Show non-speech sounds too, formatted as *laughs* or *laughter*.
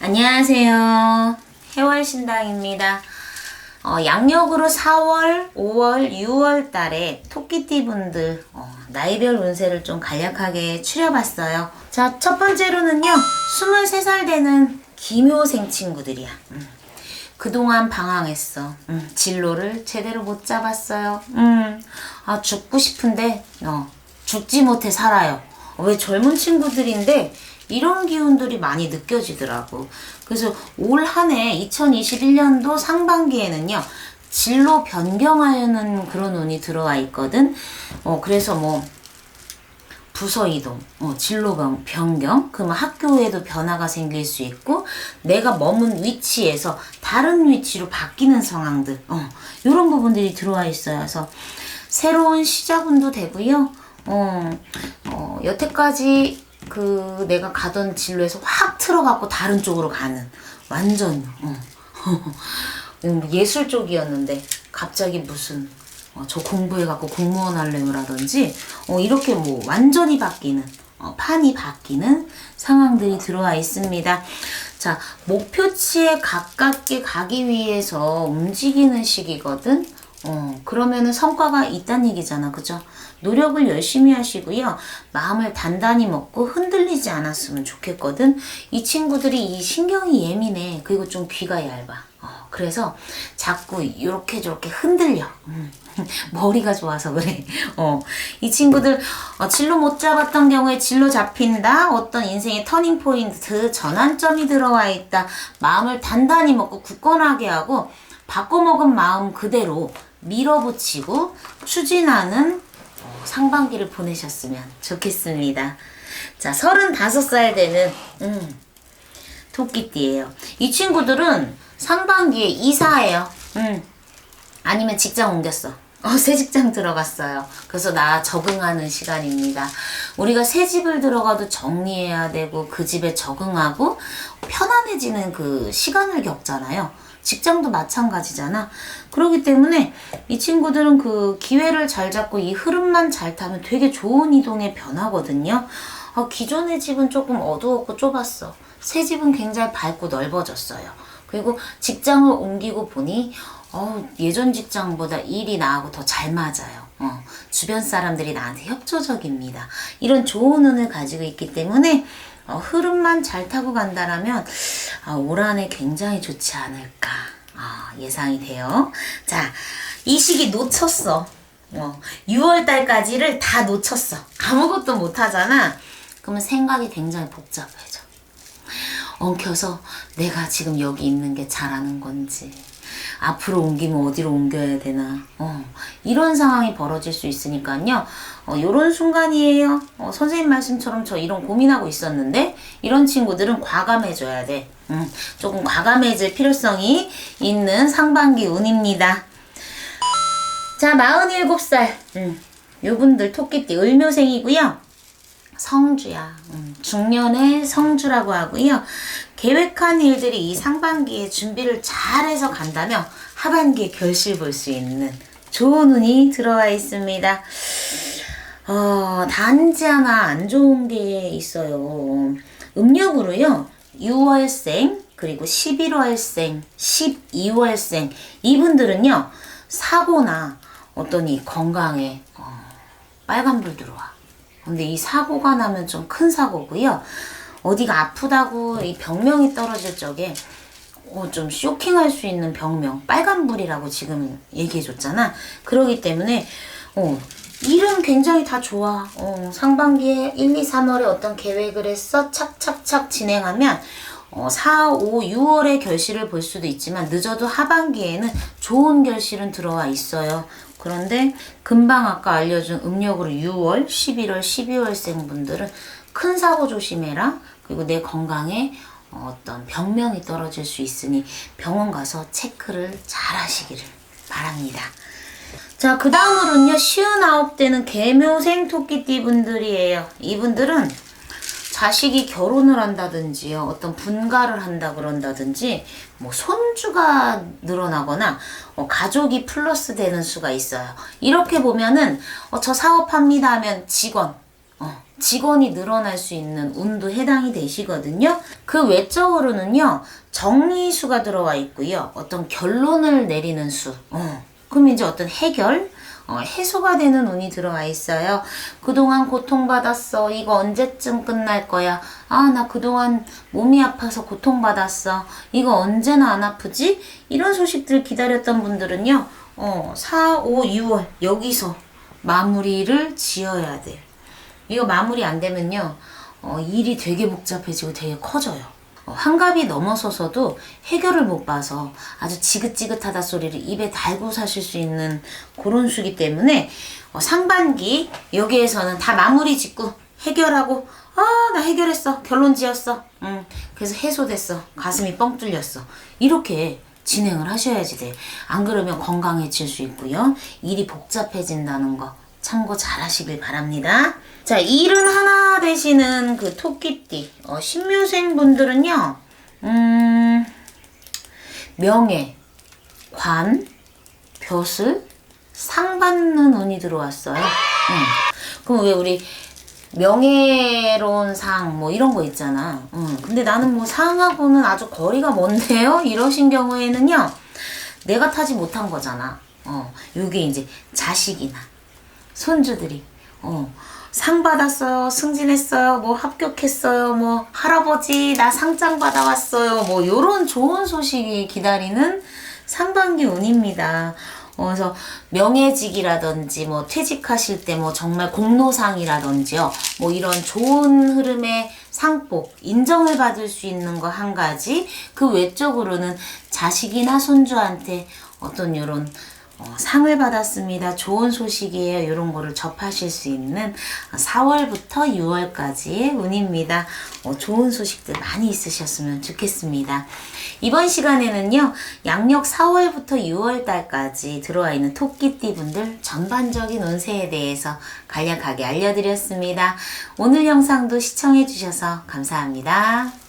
안녕하세요. 해월신당입니다. 어, 양력으로 4월, 5월, 6월 달에 토끼띠 분들 어, 나이별 운세를 좀 간략하게 추려봤어요. 자, 첫 번째로는요. 23살 되는 기묘생 친구들이야. 음. 그동안 방황했어. 음, 진로를 제대로 못 잡았어요. 음, 아, 죽고 싶은데, 어, 죽지 못해 살아요. 어, 왜 젊은 친구들인데, 이런 기운들이 많이 느껴지더라고. 그래서 올 한 해 2021년도 상반기에는요, 진로 변경하려는 그런 운이 들어와 있거든. 어, 그래서 뭐, 부서 이동, 어, 진로 변- 변경, 그러면 학교에도 변화가 생길 수 있고, 내가 머문 위치에서 다른 위치로 바뀌는 상황들, 어, 이런 부분들이 들어와 있어요. 그래서 새로운 시작운도 되고요. 어, 어, 여태까지 그 내가 가던 진로에서 확 틀어갖고 다른 쪽으로 가는 완전 어. *laughs* 음, 예술 쪽이었는데 갑자기 무슨 어, 저 공부해갖고 공무원 할래요라든지 어, 이렇게 뭐 완전히 바뀌는 어, 판이 바뀌는 상황들이 들어와 있습니다. 자 목표치에 가깝게 가기 위해서 움직이는 시기거든. 어, 그러면은 성과가 있다는 얘기잖아. 그죠? 노력을 열심히 하시고요. 마음을 단단히 먹고 흔들리지 않았으면 좋겠거든. 이 친구들이 이 신경이 예민해. 그리고 좀 귀가 얇아. 어, 그래서 자꾸 이렇게 저렇게 흔들려. 음. *laughs* 머리가 좋아서 그래. 어, 이 친구들 어, 진로 못 잡았던 경우에 진로 잡힌다. 어떤 인생의 터닝 포인트, 전환점이 들어와 있다. 마음을 단단히 먹고 굳건하게 하고 바꿔먹은 마음 그대로 밀어붙이고 추진하는 어, 상반기를 보내셨으면 좋겠습니다. 자, 35살 되는 음, 토끼띠예요. 이 친구들은 상반기에 이사해요. 음. 아니면 직장 옮겼어. 어, 새 직장 들어갔어요. 그래서 나 적응하는 시간입니다. 우리가 새 집을 들어가도 정리해야 되고 그 집에 적응하고 편안해지는 그 시간을 겪잖아요. 직장도 마찬가지잖아. 그렇기 때문에 이 친구들은 그 기회를 잘 잡고 이 흐름만 잘 타면 되게 좋은 이동의 변화거든요. 어, 기존의 집은 조금 어두웠고 좁았어. 새 집은 굉장히 밝고 넓어졌어요. 그리고 직장을 옮기고 보니 어, 예전 직장보다 일이 나하고 더 잘 맞아요. 어, 주변 사람들이 나한테 협조적입니다. 이런 좋은 운을 가지고 있기 때문에 어, 흐름만 잘 타고 간다라면 아, 올 한해 굉장히 좋지 않을까 아, 예상이 돼요. 자, 이 시기 놓쳤어. 어, 6월 달까지를 다 놓쳤어. 아무것도 못 하잖아. 그러면 생각이 굉장히 복잡해져. 엉켜서 내가 지금 여기 있는 게 잘하는 건지 앞으로 옮기면 어디로 옮겨야 되나 어, 이런 상황이 벌어질 수 있으니까요. 어, 요런 순간이에요. 어, 선생님 말씀처럼 저 이런 고민하고 있었는데 이런 친구들은 과감해져야 돼. 음, 조금 과감해질 필요성이 있는 상반기 운입니다. 자 47살. 음, 요분들 토끼띠 을묘생이고요 성주야. 음, 중년의 성주라고 하고요. 계획한 일들이 이 상반기에 준비를 잘해서 간다면 하반기에 결실 볼 수 있는 좋은 운이 들어와 있습니다. 어, 단지 하나 안 좋은 게 있어요. 음력으로요. 6월생, 그리고 11월생, 12월생, 이분들은요, 사고나 어떤 이 건강에 어, 빨간불 들어와. 근데 이 사고가 나면 좀 큰 사고고요. 어디가 아프다고 이 병명이 떨어질 적에 어, 좀 쇼킹할 수 있는 병명, 빨간불이라고 지금 얘기해 줬잖아. 그러기 때문에 어, 일은 굉장히 다 좋아. 어, 상반기에 1, 2, 3월에 어떤 계획을 했어. 착착착 진행하면 어, 4, 5, 6월에 결실을 볼 수도 있지만 늦어도 하반기에는 좋은 결실은 들어와 있어요. 그런데 금방 아까 알려준 음력으로 6월, 11월, 12월생 분들은 큰 사고 조심해라. 그리고 내 건강에 어떤 병명이 떨어질 수 있으니 병원 가서 체크를 잘 하시기를 바랍니다. 자, 그 다음으로는요, 쉬운 아홉 대는 개묘생 토끼띠 분들이에요. 이분들은 자식이 결혼을 한다든지요, 어떤 분가를 한다 그런다든지, 뭐 손주가 늘어나거나 어, 가족이 플러스 되는 수가 있어요. 이렇게 보면은 어, 저 사업합니다 하면 직원, 어, 직원이 늘어날 수 있는 운도 해당이 되시거든요. 그 외적으로는요, 정리수가 들어와 있고요. 어떤 결론을 내리는 수. 어. 그럼 이제 어떤 해결? 어, 해소가 되는 운이 들어와 있어요. 그동안 고통받았어. 이거 언제쯤 끝날 거야? 아, 나 그동안 몸이 아파서 고통받았어. 이거 언제나 안 아프지? 이런 소식들 기다렸던 분들은요, 어, 4, 5, 6월, 여기서 마무리를 지어야 돼. 이거 마무리 안 되면요, 어, 일이 되게 복잡해지고 되게 커져요. 어, 환갑이 넘어서서도 해결을 못 봐서 아주 지긋지긋하다 소리를 입에 달고 사실 수 있는 그런 수기 때문에 어, 상반기 여기에서는 다 마무리 짓고 해결하고 아 나 해결했어. 결론 지었어. 응. 그래서 해소됐어. 가슴이 뻥 뚫렸어. 이렇게 진행을 하셔야지 돼. 안 그러면 건강해질 수 있고요. 일이 복잡해진다는 거 참고 잘 하시길 바랍니다. 자, 일은 하나 되시는 그 토끼띠, 어, 신묘생 분들은요, 음, 명예, 관, 벼슬, 상 받는 운이 들어왔어요. 음. 그럼 왜 우리 명예로운 상, 뭐 이런 거 있잖아. 음. 근데 나는 뭐 상하고는 아주 거리가 먼데요? 이러신 경우에는요, 내가 타지 못한 거잖아. 어, 요게 이제 자식이나 손주들이 어, 상 받았어요, 승진했어요, 뭐 합격했어요, 뭐 할아버지 나 상장 받아왔어요, 뭐 요런 좋은 소식이 기다리는 상반기 운입니다. 어, 그래서 명예직이라든지 뭐 퇴직하실 때 뭐 정말 공로상이라든지요, 뭐 이런 좋은 흐름의 상복 인정을 받을 수 있는 거 한 가지 그 외적으로는 자식이나 손주한테 어떤 요런 어, 상을 받았습니다. 좋은 소식이에요. 이런 거를 접하실 수 있는 4월부터 6월까지의 운입니다. 어, 좋은 소식들 많이 있으셨으면 좋겠습니다. 이번 시간에는요, 양력 4월부터 6월 달까지 들어와 있는 토끼띠 분들 전반적인 운세에 대해서 간략하게 알려드렸습니다. 오늘 영상도 시청해 주셔서 감사합니다.